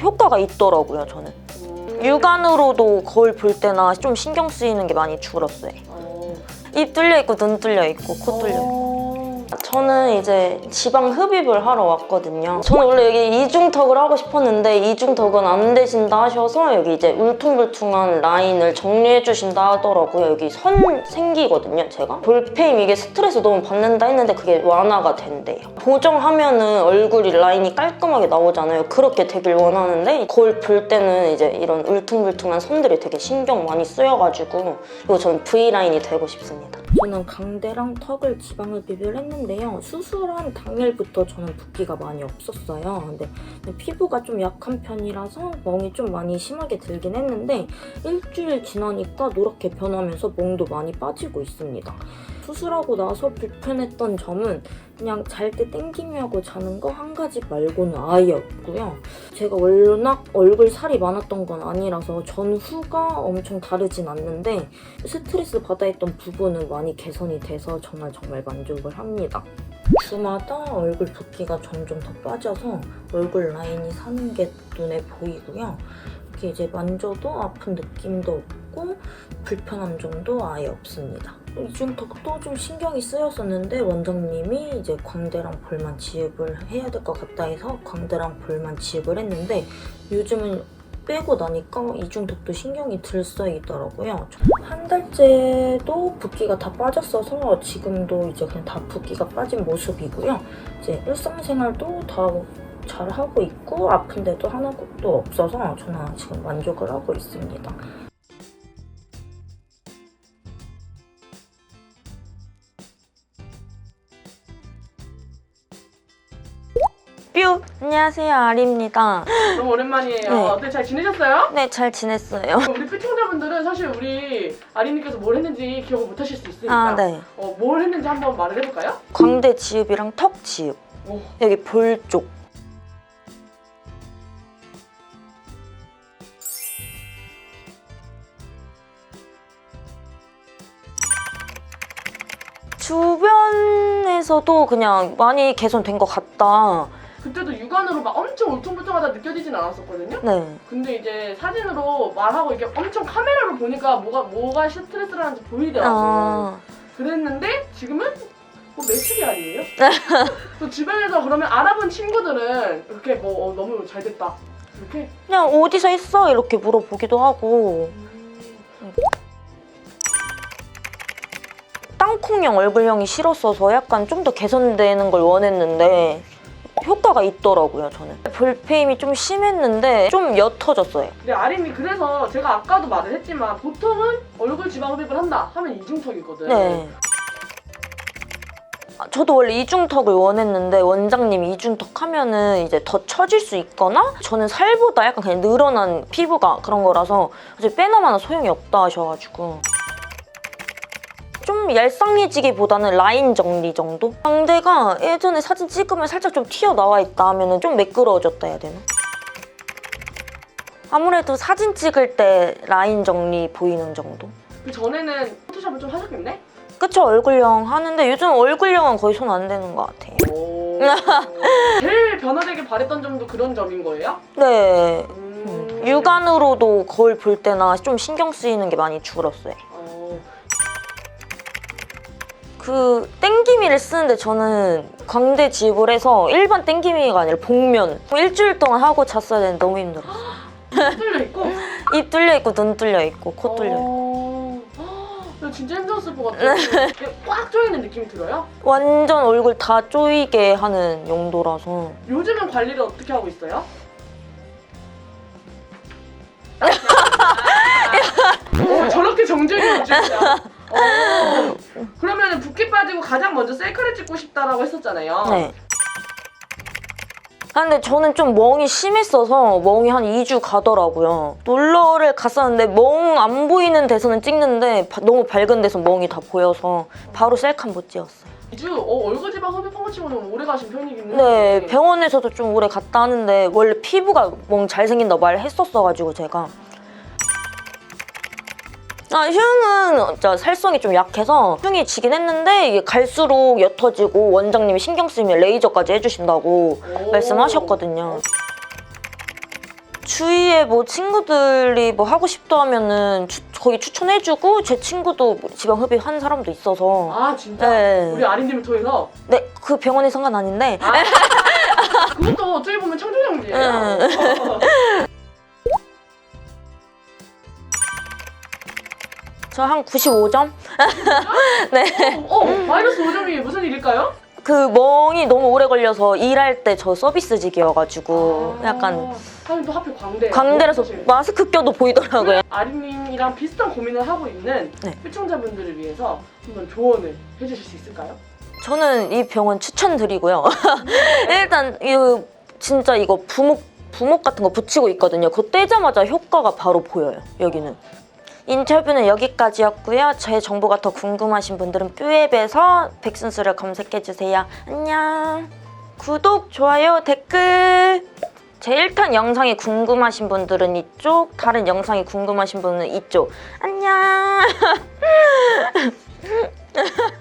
효과가 있더라고요, 저는. 음. 육안으로도 거울 볼 때나 좀 신경 쓰이는 게 많이 줄었어요. 어. 입 뚫려 있고 눈 뚫려 있고 코 뚫려 있고. 어. 저는 이제 지방 흡입을 하러 왔거든요. 저는 원래 여기 이중턱을 하고 싶었는데 이중턱은 안 되신다 하셔서 여기 이제 울퉁불퉁한 라인을 정리해 주신다 하더라고요. 여기 선 생기거든요, 제가. 볼페임 이게 스트레스 너무 받는다 했는데 그게 완화가 된대요. 보정하면은 얼굴이 라인이 깔끔하게 나오잖아요. 그렇게 되길 원하는데 거울 볼 때는 이제 이런 울퉁불퉁한 선들이 되게 신경 많이 쓰여가지고 이거 저는 V라인이 되고 싶습니다. 저는 강대랑 턱을 지방 흡입을 했는데요. 수술한 당일부터 저는 붓기가 많이 없었어요. 근데 피부가 좀 약한 편이라서 멍이 좀 많이 심하게 들긴 했는데 일주일 지나니까 노랗게 변하면서 멍도 많이 빠지고 있습니다. 수술하고 나서 불편했던 점은 그냥 잘때 하고 자는 거 한 가지 말고는 아예 없고요. 제가 워낙 얼굴 살이 많았던 건 아니라서 전후가 엄청 다르진 않는데 스트레스 받아 했던 부분은 많이 개선이 돼서 정말 정말 만족을 합니다. 주마다 얼굴 붓기가 점점 더 빠져서 얼굴 라인이 사는 게 눈에 보이고요. 이렇게 이제 만져도 아픈 느낌도 없고 불편함 정도 아예 없습니다. 이중턱도 좀 신경이 쓰였었는데 원장님이 이제 광대랑 볼만 지읍을 해야 될 것 같다 해서 광대랑 볼만 지읍을 했는데 요즘은 빼고 나니까 이중턱도 신경이 들써있더라고요. 한 달째도 붓기가 다 빠졌어서 지금도 이제 그냥 다 붓기가 빠진 모습이고요. 이제 일상생활도 다 잘 하고 있고 아픈 데도 하나도 없어서 저는 지금 만족을 하고 있습니다. 뾰! 안녕하세요, 아리입니다. 너무 오랜만이에요. 네. 어때 잘 지내셨어요? 네, 잘 지냈어요. 우리 시청자분들은 사실 우리 아린님께서 뭘 했는지 기억을 못 하실 수 있으니까 아, 네. 어, 뭘 했는지 한번 말을 해볼까요? 광대 지읍이랑 턱 지읍. 오. 여기 볼 쪽. 주변에서도 그냥 많이 개선된 것 같다. 그때도 육안으로 막 엄청 울퉁불퉁하다 느껴지진 않았었거든요. 네. 근데 이제 사진으로 말하고 이게 엄청 카메라로 보니까 뭐가 뭐가 스트레스를 하는지 보이더라고요. 아, 그랬는데 지금은 뭐 매출이 아니에요? 또 주변에서 그러면 알아본 친구들은 이렇게 뭐 어, 너무 잘 됐다 이렇게 그냥 어디서 했어? 이렇게 물어보기도 하고. 땅콩형 얼굴형이 싫었어서 약간 좀 더 개선되는 걸 원했는데 효과가 있더라고요, 저는. 볼페임이 좀 심했는데 좀 옅어졌어요. 근데 아림이 그래서 제가 아까도 말을 했지만 보통은 얼굴 지방 흡입을 한다 하면 이중턱이거든. 네. 아, 저도 원래 이중턱을 원했는데 원장님이 이중턱 하면은 이제 더 처질 수 있거나 저는 살보다 약간 그냥 늘어난 피부가 그런 거라서 사실 빼나마나 소용이 없다 하셔가지고 좀 얄쌍해지기보다는 라인 정리 정도? 광대가 예전에 사진 찍으면 살짝 좀 튀어나와 있다 하면은 좀 매끄러워졌다 해야 되나? 아무래도 사진 찍을 때 라인 정리 보이는 정도? 그 전에는 포토샵을 좀 하셨겠네? 그쵸 얼굴형 하는데 요즘 얼굴형은 거의 손 안 대는 것 같아요. 오. 제일 변화되길 바랬던 점도 그런 점인 거예요? 네. 음. 육안으로도 거울 볼 때나 좀 신경 쓰이는 게 많이 줄었어요. 어. 그 땡기미를 쓰는데 저는 광대 해서 일반 땡기미가 아니라 복면 일주일 동안 하고 잤어야 되는데 너무 힘들어. 뚫려 있고. 입 뚫려 있고 눈 뚫려 있고 코 뚫려 있고 어. 헉, 진짜 힘들었을 것. 이게 꽉 조이는 느낌이 들어요? 완전 얼굴 다 조이게 하는 용도라서 요즘은 관리를 어떻게 하고 있어요? 어, 저렇게 정적이 오시냐? 어, 그러면 붓기 빠지고 가장 먼저 셀카를 찍고 싶다라고 했었잖아요. 네. 아, 근데 저는 좀 멍이 심했어서 멍이 한 2주 가더라고요. 놀러를 갔었는데 멍 안 보이는 데서는 찍는데 바- 너무 밝은 데서 멍이 다 보여서 바로 셀카 못 찍었어요. 2주 어, 얼굴 지방 흡입한 것 치고는 오래 가신 편이긴 네, 병원에서도 좀 오래 갔다 하는데 원래 피부가 멍 잘생긴다 말했었어가지고 제가 아, 흉은 진짜 살성이 좀 약해서 흉이 지긴 했는데 이게 갈수록 옅어지고 원장님이 신경 쓰이면 레이저까지 해주신다고 오. 말씀하셨거든요. 주위에 뭐 친구들이 뭐 하고 싶다 하면은 추- 거의 추천해주고 제 친구도 뭐 지방 흡입 한 사람도 있어서 아 진짜? 네. 우리 아린님을 통해서 네 그 병원에 상관 아닌데 아, 그것도 어찌 보면 창조경제예요. 저 한 95점? 어, 어, 마이너스 5점이 무슨 일일까요? 그 멍이 너무 오래 걸려서 일할 때 저 서비스직이어가지고 약간 하긴 또 하필 광대. 광대라서 사실. 마스크 껴도 보이더라고요. 아린님이랑 비슷한 고민을 하고 있는 네. 시청자분들을 위해서 한번 조언을 해주실 수 있을까요? 저는 이 병원 추천드리고요. 일단 이 진짜 이거 부목 부목 같은 거 붙이고 있거든요. 그거 떼자마자 효과가 바로 보여요. 여기는. 인터뷰는 여기까지였고요. 제 정보가 더 궁금하신 분들은 뷰앱에서 백순수를 검색해 주세요. 안녕. 구독, 좋아요, 댓글. 제 1탄 영상이 궁금하신 분들은 이쪽, 다른 영상이 궁금하신 분은 이쪽. 안녕.